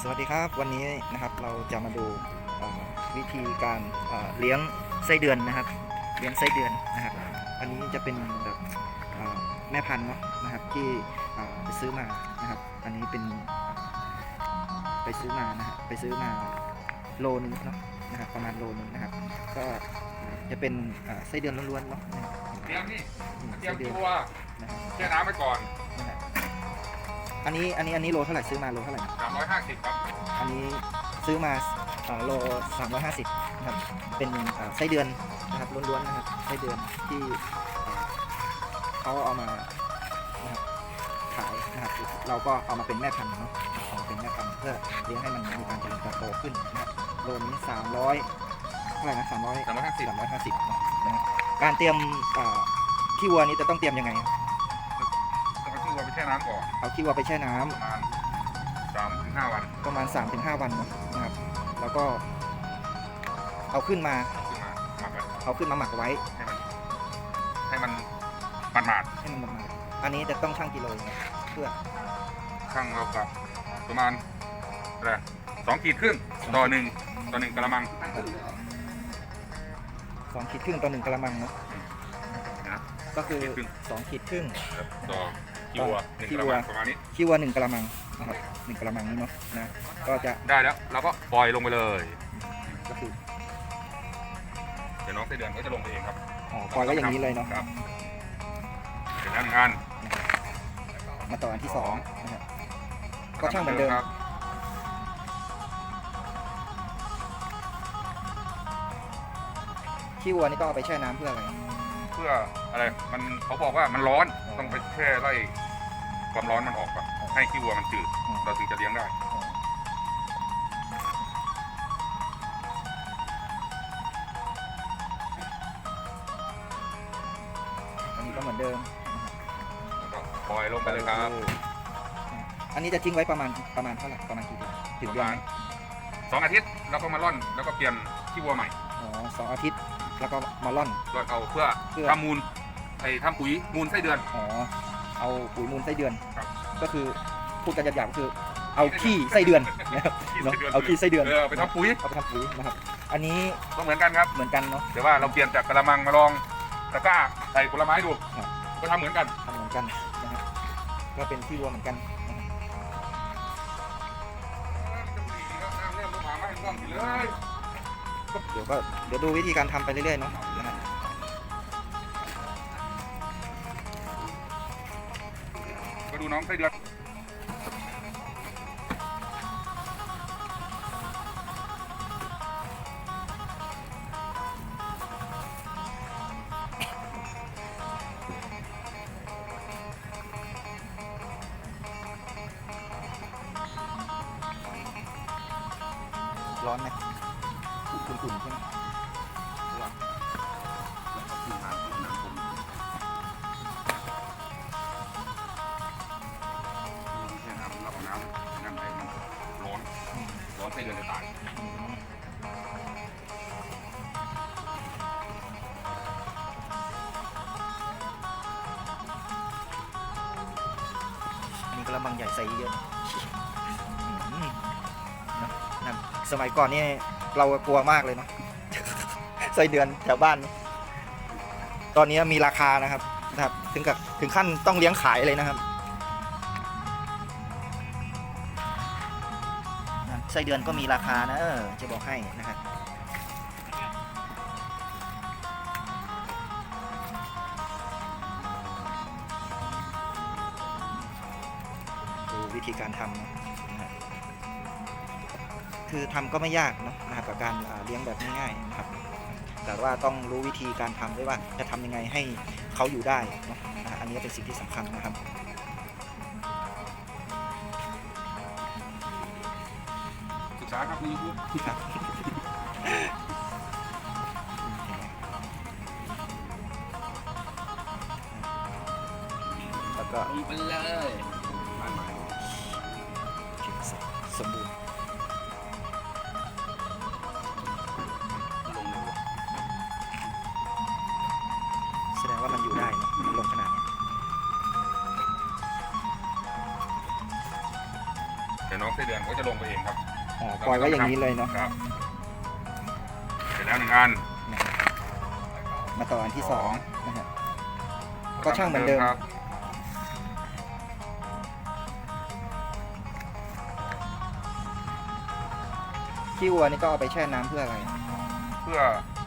สวัสดีครับวันนี้นะครับเราจะมาดูเอ่อวิธีการเอ่อเลี้ยงไส้เดือนนะครับ เลี้ยงไส้เดือนนะครับ อันนี้จะเป็นแบบเอ่อแม่พันธุ์เนาะนะครับที่เอ่อไปซื้อมานะครับ อันนี้เป็นไปซื้อมานะฮะไปซื้อมาโลนึงเนาะนะครับประมาณโลนึงนะครับ ก็จะเป็นเอ่อไส้เดือนล้วนๆเนาะนะครับเตรียมนี่อืมเตรียไส้มเดือนตัวนะครับแช่น้ำไปก่อนนะฮะ อันนี้อันนี้อันนี้โลเท่าไหร่ซื้อมาโลเท่าไหร่350ครับอันนี้ซื้อมาเอ่อโล350นะครับเป็นเอ่อไส้เดือนนะครับล้วนๆนะครับไส้เดือนที่เอ่อเขาเอามานะครับขายนะครับเราก็เอามาเป็นแม่พันธุ์เนาะเอามาเป็นแม่พันธุ์เพื่อเลี้ยงให้มันมีการเจริญเติบโตขึ้นนะครับโลนี้300เท่าไหร่นะ300 350 350เนาะนะครับการเตรียมเอ่อขี้วัวนี้จะต้องเตรียมยังไงครับ แช่น้ำก่อนเอาขี้วัวไปแช่น้ำประมาณ3ถึง5วันประมาณ 3-5 วันเนอะนะครับ แล้วก็ เอาขึ้นมาเอาขึ้นมาหมักไว้เอาขึ้นมาหมักไว้ให้มัน ให้มันหมาดให้มันหมาดๆอันนี้จะต้องชั่งกิโลนะเพื่อๆช่างเรากับประมาณอะไรสองขีดครึ่งต่อหนึ่งต่อหนึ่งกระมังสองขีดครึ่งต่อหนึ่งกะละมังเนาะนะก็คือขีดครึ่งสองขีดครึ่งครับต่อ กิโลหนึ่งกิกโลระมังประมาณนี้ขี้วัวหนึ่งกะละมังนะครับหนึ่งกะละมังนี้เนาะนะก็จะได้แล้วเราก็ปล่อยลงไปเลย ก็คือเดี๋ยวน้องไส้เดือนก็จะลงไปเองครับอ๋อปล่อยไว้อย่างนี้เลยเนาะครับเสร็จแล้วหนึ่งงานมาต่ออันที่สองนะครับก็ช่างเหมือนเดิมครับขี้วัวนี่ต้องเอาไปแช่น้ำเพื่ออะไร เพื่ออะไรมันเขาบอกว่ามันร้อนต้องไปแช่ไล่ ความร้อนมันออกก่อนให้ขี้วัวมันจืดอืม เราถึงจะเลี้ยงได้อ๋ออันนี้ก็เหมือนเดิมแล้วก็ปล่อยลงไปเลยครับ อันนี้จะทิ้งไว้ประมาณประมาณเท่าไหร่ประมาณกี่เดือนถึงประเดือนมาไหณมสองอาทิตย์แล้วก็มาร่อนแล้วก็เปลี่ยนขี้วัวใหม่อ๋อสองอาทิตย์แล้วก็มาล่อน ร่อนเอาเพื่อเพื่อ ทำมูลไอ้ทำปุ๋ยมูลไส้เดือน อ๋อ เอาปุ๋ยมูลไส้เดือน ครับก็คือพูดกันหยาบๆก็คือเอาขี้ไส้เดือนนะครับเนอะเอาขี้ไส้เดือนเออไปทำปุ๋ยเอาไปทำปุ๋ยนะครับอันนี้ก็เหมือนกันครับเหมือนกันเนาะ แต่ว่าเราเปลี่ยนจากกระมังมาลองตะกร้าใส่ผลไม้ดูครับ ก็ทำเหมือนกัน ทำเหมือนกันนะครับก็เป็นขี้วัวเหมือนกันนะครับเดี๋ยวก็เดี๋ยวดูวิธีการทำไปเรื่อยๆเนาะ ดูน้องไส้เดือนร้อนไหมอุ่นๆใช่ไหม เยอะนะสมัยก่อนนี่เรากลัวมากเลยเนาะไส้เดือนแถวบ้าน ตอนนี้มีราคานะครับนะครับ ถึงกับถึงขั้นต้องเลี้ยงขายเลยนะครับไส้เดือนก็มีราคานะเออจะบอกให้นะครับ ธีการทำนะนะครับคือทำก็ไม่ยากเนอะนะครับกับการอ่าเลี้ยงแบบง่ายๆนะครับ แต่ว่าต้องรู้วิธีการทำด้วยว่าจะทำยังไงให้เขาอยู่ได้เนอะนะฮะอันนี้เป็นสิ่งที่สำคัญนะครับศึกษาครับในยูทูบครับแล้วก็ไปเลย นาดเนี้ยแกดี๋ยวน้องไส้เดือนก็จะลงไปเองครับอ๋อปล่อยไว้อย่างนี้เลยเนาะครับเสร็จแล้วหนึ่งอันมาต่ออันที่สองนะครับก็ช่างเหมือนเดิมครับขี้วัวนี่ก็เอาไปแช่น้ำเพื่ออะไร เพื่อ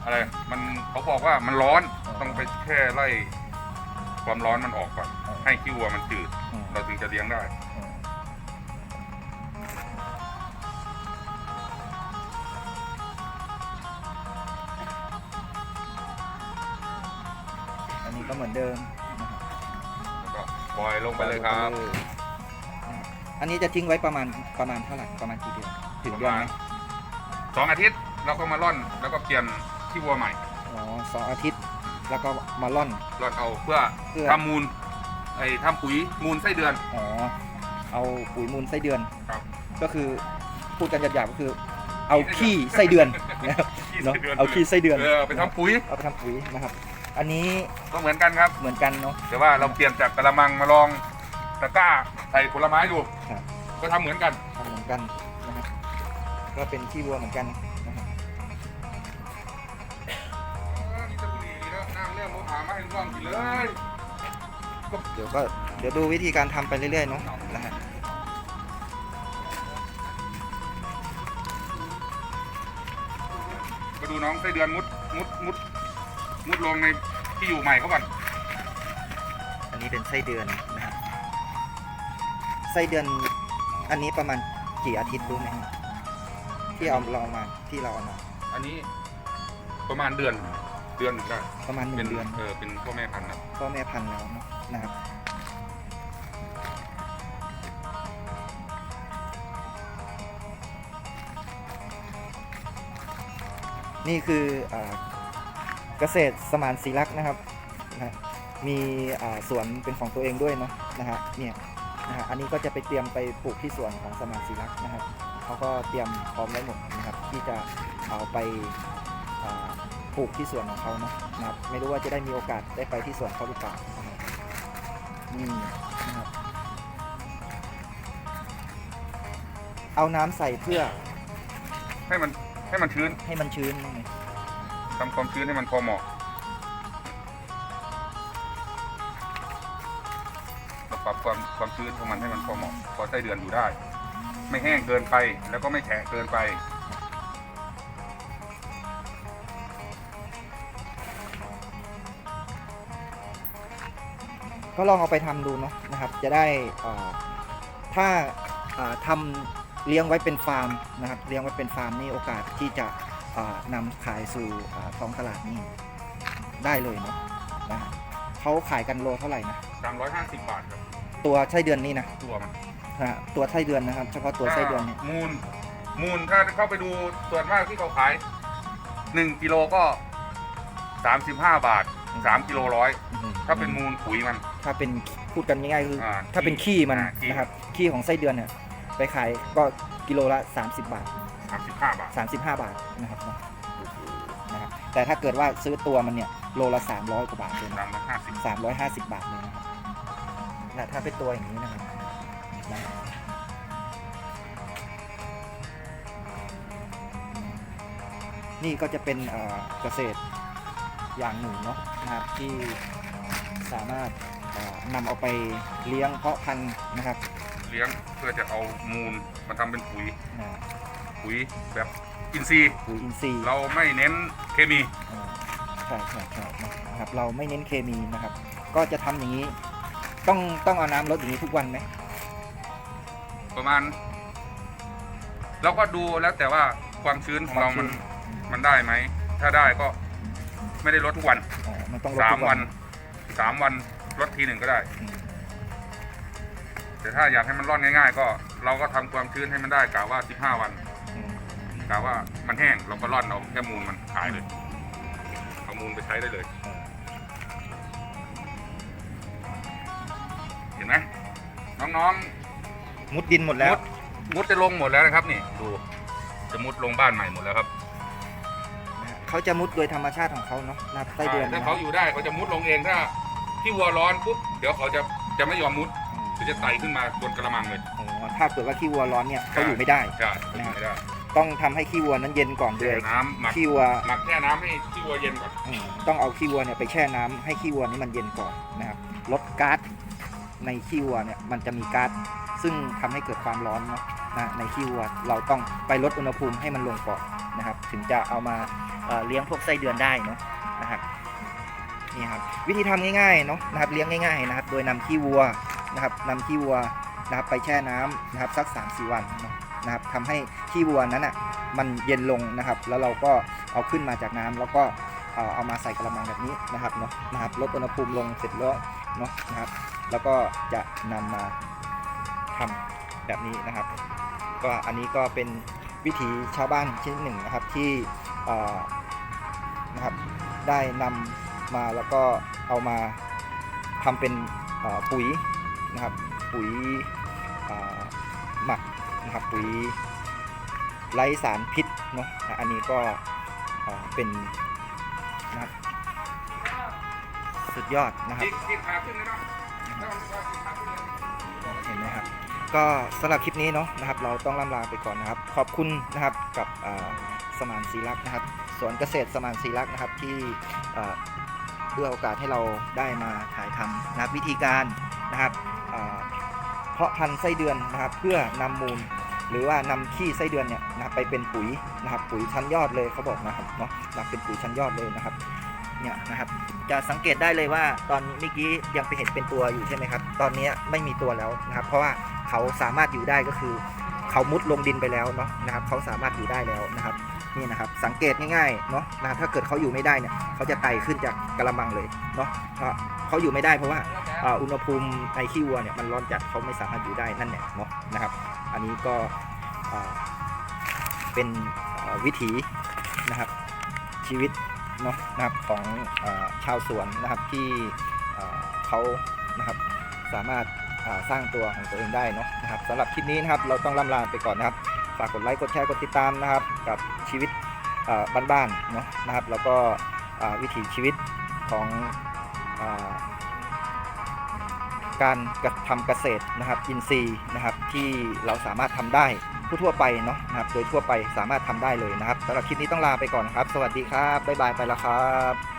อะไรมันเขาบอกว่ามันร้อนอ๋อต้องไปแค่ไล่ความร้อนมันออกก่อนอ๋อให้ขี้วัวมันจืดอืมเราถึงจะเลี้ยงได้ เหมือนเดิมนะครับแล้วก็ปล่อยลงไปเลยครับอันนี้จะทิ้งไว้ประมาณประมาณเท่าไหร่ประมาณกี่เดือนถึงเดือนไหมสองอาทิตย์เราก็มาร่อนแล้วก็เปลี่ยนขี้วัวใหม่อ๋อสองอาทิตย์แล้วก็มาล่อน ร่อนเอาเพื่อเพื่อ ทำมูลไอ้ทำปุ๋ยมูลไส้เดือน อ๋อเอาปุ๋ยมูลไส้เดือนครับ ก็คือพูดกันหยาบๆก็คือ เอาขี้ไส้เดือนนะครับขี้เนาะไส้เดือนเอาขี้ไส้เดือนเออไปทำปุ๋ยเอาไปทำปุ๋ยนะครับ อันนี้ก็เหมือนกันครับ เหมือนกันเนาะ แต่ว่าเราเปลี่ยนจากกระมังมาลองตะกร้าใส่ผลไม้ดู ครับ ก็ทำเหมือนกัน ทำเหมือนกันนะครับก็เป็นขี้วัวเหมือนกันนะครับนี่จะบุหรี่แล้วน้ำเริ่มหามาให้ลูกน้องกินเลยเดี๋ยวก็เดี๋ยวดูวิธีการทำไปเรื่อยๆเนาะนะฮะมาดูน้องไส้เดือนมุดมุดมุด มุดลงในที่อยู่ใหม่เขาก่อนอันนี้เป็นไส้เดือนนะครับไส้เดือนอันนี้ประมาณกี่อาทิตย์รู้ไหมครับที่เอาเราเอามาที่เราเอามาอันนี้ประมาณเดือนเดือนหนึ่งได้ประมาณหเป็นึ่นงเดือนเออเป็นพ่อแม่พันธุ์นะพ่อแม่พันธุ์แล้วเนอะนะครับ นี่คืออา เกษตรสมานศรีลักษณ์นะครับนะฮะมีอ่าสวนเป็นของตัวเองด้วยเนาะนะฮะเนี่ยนะฮะอันนี้ก็จะไปเตรียมไปปลูกที่สวนของสมานศรีลักษณ์นะครับเขาก็เตรียมพร้อมไว้หมดนะครับ ที่จะเอาไปอ่าปลูกที่สวนของเขาเนาะนะครับ ไม่รู้ว่าจะได้มีโอกาสได้ไปที่สวนเขาหรือเปล่านะครับนี่นะครับ เอาน้ำใส่เพื่อให้มันให้มันชื้นให้มันชื้นไง ทำความชื้นให้มันพอเหมาะเราปรับความความชื้นของมันให้มันพอเหมาะพอไส้เดือนอยู่ได้ ไม่แห้งเกินไปแล้วก็ไม่แฉะเกินไปก็ลองเอาไปทำดูเนาะนะครับ จะได้ถ้าอ่าทำเลี้ยงไว้เป็นฟาร์มนะครับ เลี้ยงไว้เป็นฟาร์มนี่โอกาสที่จะ นำขายสู่อ่าท้องตลาดนี่ได้เลยเนาะนะฮะเขาขายกันโลเท่าไหร่นะ350 บาทครับตัวไส้เดือนนี่นะตัวมันฮะตัวไส้เดือนนะครับ เฉพาะตัวไส้เดือนเนี่ยมูลมูลถ้าเข้าไปดูส่วนมากที่เขาขาย 1กิโลก็ 35 บาท 3กิโลร้อยอื้อหือถ้าเป็นมูลปุ๋ยมัน ถ้าเป็นพูดกันง่ายๆคืออ่าถ้าเป็นขี้มันอ่าขี้นะครับขี้ของไส้เดือนเนี่ยไปขายก็กิโลละ 30 บาท 35 บาท 35 บาทนะครับเนาะนะครับ แต่ถ้าเกิดว่าซื้อตัวมันเนี่ยโลละ 300 กว่าบาทเลยนะ350 350 บาทเลยนะครับนะถ้าเป็นตัวอย่างนี้นะครับนะนี่ก็จะเป็นเอ่อเกษตรอย่างหนึ่งเนาะนะครับที่สามารถเอ่อนำเอาไปเลี้ยงเพาะพันธุ์นะครับ เลี้ยงเพื่อจะเอามูลมาทำเป็นปุ๋ยนะ ปุ๋ยแบบอินทรีย์ปุ๋ยอินทรีย์เราไม่เน้นเคมีอ่าใช่ใช่ใช่นะครับเราไม่เน้นเคมีนะครับ ก็จะทำอย่างนี้ ต้องต้องเอาน้ำลดอย่างนี้ทุกวันไหมประมาณ เราก็ดูแล้วแต่ว่าความชื้นของเรามันอืมมันได้ไหม ถ้าได้ก็ไม่ได้ลดทุกวันอ๋อมันต้องลดสามทุกวันสามวันลดทีหนึ่งก็ได้ อืมแต่ถ้าอยากให้มันร่อนง่าย ๆ ก็เราก็ทำความชื้นให้มันได้กะว่า 15 วันอืม กะว่ามันแห้งเราก็ร่อนเอาแค่มูลมันขายเลยเอามูลไปใช้ได้เลยเออเห็นไหมน้องมุดดินหมดๆแล้วมุดมุดจะลงหมดแล้วนะครับ นี่ดู จะมุดลงบ้านใหม่หมดแล้วครับนะฮะเขาจะมุดโดยธรรมชาติของเขาเนาะนับไส้เดือนถ้านะเขาอยู่ได้เขาจะมุดลงเองถ้าที่วัวร้อนปุ๊บเดี๋ยวเขาจะจะไม่ยอมมุดอืมเดี๋ยวจะไต่ขึ้นมาบนกระมังเลย อ๋อถ้าเกิดว่าขี้วัวร้อนเนี่ยเขาอยู่ไม่ได้ ใช่ไม่ได้ ต้องทำให้ขี้วัวนั้นเย็นก่อนด้แช่วยน้ำหมักขี้วัวหมักแช่น้ำให้ที่วัวเย็นก่อนอืมต้องเอาขี้วัวเนี่ยไปแช่น้ำให้ขี้วัวนี่มันเย็นก่อนนะครับลดก๊าซในขี้วัวเนี่ยมันจะมีก๊าซซึ่งทำให้เกิดความร้อนเนาะนะในขี้วัวเราต้องไปลดอุณหภูมิให้มันลงก่อนนะครับ ถึงจะเอามาเอ่อเลี้ยงพวกไส้เดือนได้เนาะนะครับนี่ครับวิธีทำง่ายๆเนาะนะครับเลี้ยงง่ายๆนะครับ โดยนำขี้วัวนะครับนำขี้วัวนะครับไปแช่น้ำนะครับสัก3าสี่วันเนาะ นะครับทำให้ขี้วัวนั้นอะมันเย็นลงนะครับ แล้วเราก็เอาขึ้นมาจากน้ำแล้วก็เอ่อเอามาใส่กระมังแบบนี้นะครับเนาะนะครับลดอุณหภูมิลงเสร็จแล้วเนาะนะครับ แล้วก็จะนำมาทำแบบนี้นะครับ ก็อันนี้ก็เป็นวิถีชาวบ้านชิ้นหนึ่งนะครับที่นะครับได้นำมาแล้วก็เอามาทำเป็นปุ๋ยนะครับปุ๋ยหมัก นะครับปุ๋ยไร้สารพิษเนาะอะอันนี้ก็เอ่อเป็นนะครับสุดยอดนะครับที่ที่ขาขึ้นเลยเนาะแล้วมันก็ที่ขาขึ้นเลยเห็นไหมครับก็สำหรับคลิปนี้เนาะนะครับ เราต้องล่ำลาไปก่อนนะครับ ขอบคุณนะครับกับอ่าสมานศรีรักษ์นะครับสวนเกษตรสมานศรีรักษ์นะครับที่อ่าเพื่อโอกาสให้เราได้มาถ่ายทำนะครับวิธีการนะครับอ่าเพาะพันธุ์ไส้เดือนนะครับ เพื่อนำมูล หรือว่านำขี้ไส้เดือนเนี่ยนะไปเป็นปุ๋ยนะครับปุ๋ยชั้นยอดเลยเขาบอกนะครับเนาะนะครับเป็นปุ๋ยชั้นยอดเลยนะครับเนี่ยนะครับจะสังเกตได้เลยว่าตอนเมื่อกี้ยังไปเห็นเป็นตัวอยู่ใช่ไหมครับ ตอนนี้ไม่มีตัวแล้วนะครับ เพราะว่าเขาสามารถอยู่ได้ก็คือ เขามุดลงดินไปแล้วเนาะนะครับ เขาสามารถอยู่ได้แล้วนะครับนี่นะครับสังเกตง่ายๆเนาะนะถ้าเกิดเขาอยู่ไม่ได้เนี่ยเขาจะไต่ขึ้นจากกระมังเลยเนาะเพราะเขาอยู่ไม่ได้เพราะว่าอ่าอุณหภูมิในขี้วัวเนี่ยมันร้อนจัดเขาไม่สามารถอยู่ได้นั่นแหละเนาะนะครับ อันนี้ก็เป็นวิถีนะครับชีวิตเนาะนะครับของอชาวสวนนะครับที่เขานะครับสามารถาสร้างตัวของตัวเองได้เนาะนะครับสำหรับคลิปนี้นะครับเราต้องล่ำลาไปก่อนนะครับฝากกดไลค์กดแชร์กดติดตามนะครับ กับชีวิตบ้านๆเนาะนะครับ แล้วก็วิถีชีวิตของ การกระทำเกษตรนะครับอินทรีย์นะครับที่เราสามารถทำได้ผู้ทั่วไปเนาะนะครับโดยทั่วไปสามารถทำได้เลยนะครับสำหรับคลิปนี้ต้องลาไปก่อนนะครับ สวัสดีครับบ๊ายบายไปแล้วครับ